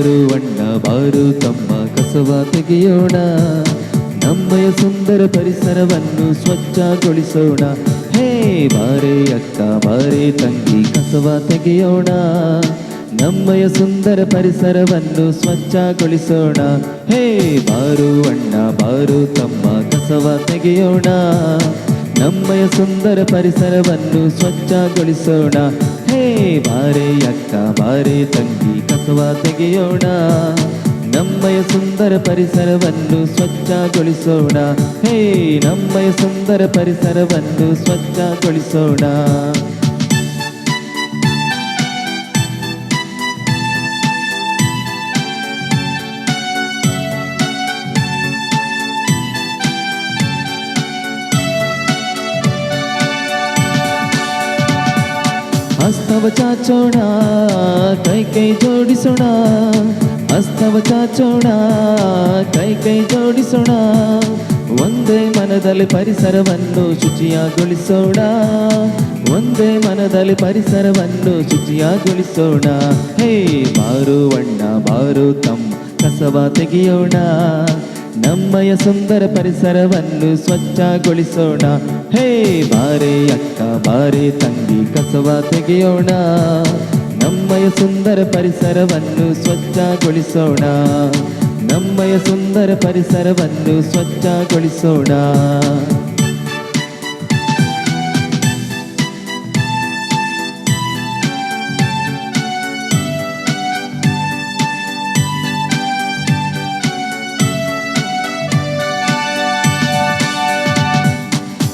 ಬಾರು ಅಣ್ಣ, ಬಾರು ತಮ್ಮ ಕಸವ ತೆಗೆಯೋಣ. ನಮ್ಮಯ ಸುಂದರ ಪರಿಸರವನ್ನು ಸ್ವಚ್ಛಗೊಳಿಸೋಣ. ಹೇ ಬಾರೆ ಅಕ್ಕ, ಬಾರೆ ತಂಗಿ, ಕಸವ ತೆಗೆಯೋಣ. ನಮ್ಮಯ ಸುಂದರ ಪರಿಸರವನ್ನು ಸ್ವಚ್ಛಗೊಳಿಸೋಣ. ಹೇ ಬಾರು ಅಣ್ಣ, ಬಾರು ತಮ್ಮ ಕಸವ ತೆಗೆಯೋಣ. ನಮ್ಮಯ ಸುಂದರ ಪರಿಸರವನ್ನು ಸ್ವಚ್ಛಗೊಳಿಸೋಣ. ಹೇ ಬಾರೆ ಅಕ್ಕ, ಬಾರೆ ತಂಗಿ, ಕಸವ ತೆಗೆಯೋಣ. ನಮ್ಮಯ ಸುಂದರ ಪರಿಸರವನ್ನು ಸ್ವಚ್ಛಗೊಳಿಸೋಣ. ಹೇ ನಮ್ಮಯ ಸುಂದರ ಪರಿಸರವನ್ನು ಸ್ವಚ್ಛಗೊಳಿಸೋಣ. ಹಸ್ತವ ಚಾಚೋಣ, ಕೈ ಕೈ ಜೋಡಿಸೋಣ. ಹಸ್ತವ ಚಾಚೋಣ, ಕೈ ಕೈ ಜೋಡಿಸೋಣ. ಒಂದೇ ಮನದಲ್ಲಿ ಪರಿಸರವನ್ನು ಶುಚಿಯಾಗೊಳಿಸೋಣ. ಒಂದೇ ಮನದಲ್ಲಿ ಪರಿಸರವನ್ನು ಶುಚಿಯಾಗೊಳಿಸೋಣ. ಹೇ ಬಾರು ಅಣ್ಣ ಬಾರು ತಮ್ಮ ಕಸವ ತೆಗೆಯೋಣ. ನಮ್ಮಯ ಸುಂದರ ಪರಿಸರವನ್ನು ಸ್ವಚ್ಛಗೊಳಿಸೋಣ. ಹೇ ಬಾರೆ ಅಕ್ಕ, ಬಾರೆ ತಂಗಿ, ಕಸವ ತೆಗೆಯೋಣ. ನಮ್ಮಯ ಸುಂದರ ಪರಿಸರವನ್ನು ಸ್ವಚ್ಛಗೊಳಿಸೋಣ. ನಮ್ಮಯ ಸುಂದರ ಪರಿಸರವನ್ನು ಸ್ವಚ್ಛಗೊಳಿಸೋಣ.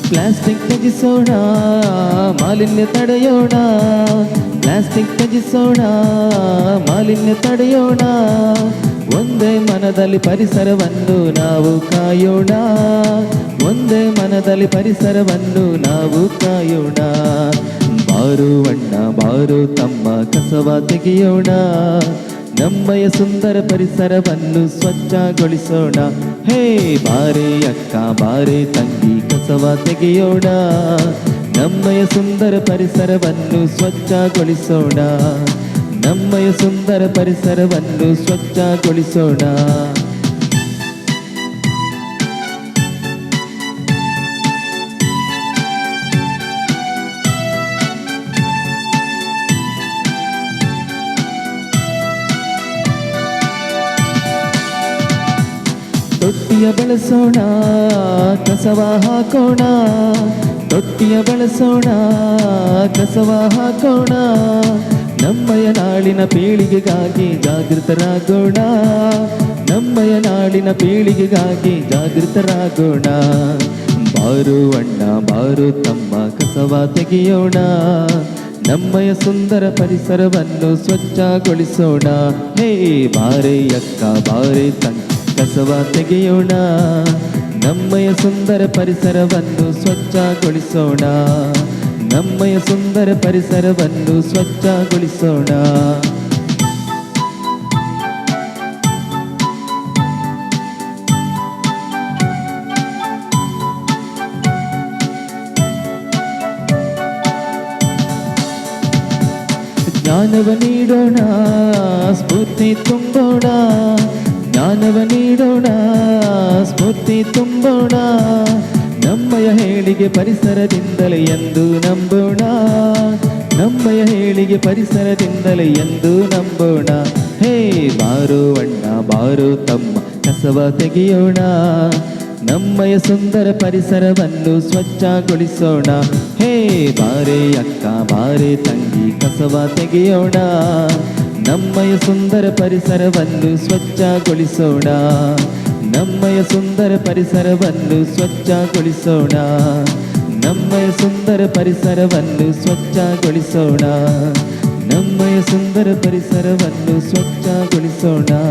ಪ್ಲಾಸ್ಟಿಕ್ ತ್ಯಜಿಸೋಣ, ಮಾಲಿನ್ಯ ತಡೆಯೋಣ, ಪ್ಲಾಸ್ಟಿಕ್ ತ್ಯಜಿಸೋಣ, ಮಾಲಿನ್ಯ ತಡೆಯೋಣ. ಒಂದೇ ಮನದಲ್ಲಿ ಪರಿಸರವನ್ನು ನಾವು ಕಾಯೋಣ, ಒಂದೇ ಮನದಲ್ಲಿ ಪರಿಸರವನ್ನು ನಾವು ಕಾಯೋಣ. ಬಾರು ಅಣ್ಣ, ಬಾರು ತಮ್ಮ, ಕಸವ ತೆಗೆಯೋಣ. ನಮ್ಮಯ ಸುಂದರ ಪರಿಸರವನ್ನು ಸ್ವಚ್ಛಗೊಳಿಸೋಣ. ಹೇ ಬಾರೆ ಅಕ್ಕ, ಬಾರೆ ತಂಗಿ, ಕಸವ ತೆಗೆಯೋಣ. ನಮ್ಮಯ ಸುಂದರ ಪರಿಸರವನ್ನು ಸ್ವಚ್ಛಗೊಳಿಸೋಣ. ನಮ್ಮಯ ಸುಂದರ ಪರಿಸರವನ್ನು ಸ್ವಚ್ಛಗೊಳಿಸೋಣ. ತೊಟ್ಟಿಯ ಬಳಸೋಣ, ಕಸವ ಹಾಕೋಣ, ತೊಟ್ಟಿಯ ಬಳಸೋಣ, ಕಸವ ಹಾಕೋಣ ನಮ್ಮಯ ನಾಳಿನ ಪೀಳಿಗೆಗಾಗಿ ಜಾಗೃತರಾಗೋಣ ನಮ್ಮಯ ನಾಳಿನ ಪೀಳಿಗೆಗಾಗಿ ಜಾಗೃತರಾಗೋಣ. ಬಾರು ಅಣ್ಣ ಬಾರು ತಮ್ಮ, ಕಸವ ತೆಗೆಯೋಣ ನಮ್ಮಯ ಸುಂದರ ಪರಿಸರವನ್ನು ಸ್ವಚ್ಛಗೊಳಿಸೋಣ. ಹೇ ಬಾರೆ ಅಕ್ಕ, ಬಾರೆ ತಂಗಿ ಕಸವ ತೆಗೆಯೋಣ. ನಮ್ಮಯ ಸುಂದರ ಪರಿಸರವನ್ನು ಸ್ವಚ್ಛಗೊಳಿಸೋಣ. ನಮ್ಮಯ ಸುಂದರ ಪರಿಸರವನ್ನು ಸ್ವಚ್ಛಗೊಳಿಸೋಣ. ಜ್ಞಾನವ ನೀಡೋಣ ಸ್ಫೂರ್ತಿ ತುಂಬೋಣ. ಜ್ಞಾನವ ನೀಡೋಣ, ಸ್ಫೂರ್ತಿ ತುಂಬೋಣ, ನಮ್ಮಯ ಹೇಳಿಗೆ ಪರಿಸರದಿಂದಲೇ ಎಂದು ನಂಬೋಣ. ನಮ್ಮಯ ಹೇಳಿಗೆ ಪರಿಸರದಿಂದಲೇ ಎಂದು ನಂಬೋಣ. ಹೇ ಬಾರೋ ಅಣ್ಣ, ಬಾರು ತಮ್ಮ, ಕಸವ ತೆಗೆಯೋಣ. ನಮ್ಮಯ ಸುಂದರ ಪರಿಸರವನ್ನು ಸ್ವಚ್ಛಗೊಳಿಸೋಣ. ಹೇ ಬಾರೆ ಅಕ್ಕ, ಬಾರೆ ತಂಗಿ, ಕಸವ ತೆಗೆಯೋಣ. ನಮ್ಮಯ ಸುಂದರ ಪರಿಸರವನ್ನು ಸ್ವಚ್ಛಗೊಳಿಸೋಣ. ನಮ್ಮಯ ಸುಂದರ ಪರಿಸರವನ್ನು ಸ್ವಚ್ಛಗೊಳಿಸೋಣ. ನಮ್ಮಯ ಸುಂದರ ಪರಿಸರವನ್ನು ಸ್ವಚ್ಛಗೊಳಿಸೋಣ. ನಮ್ಮಯ ಸುಂದರ ಪರಿಸರವನ್ನು ಸ್ವಚ್ಛಗೊಳಿಸೋಣ.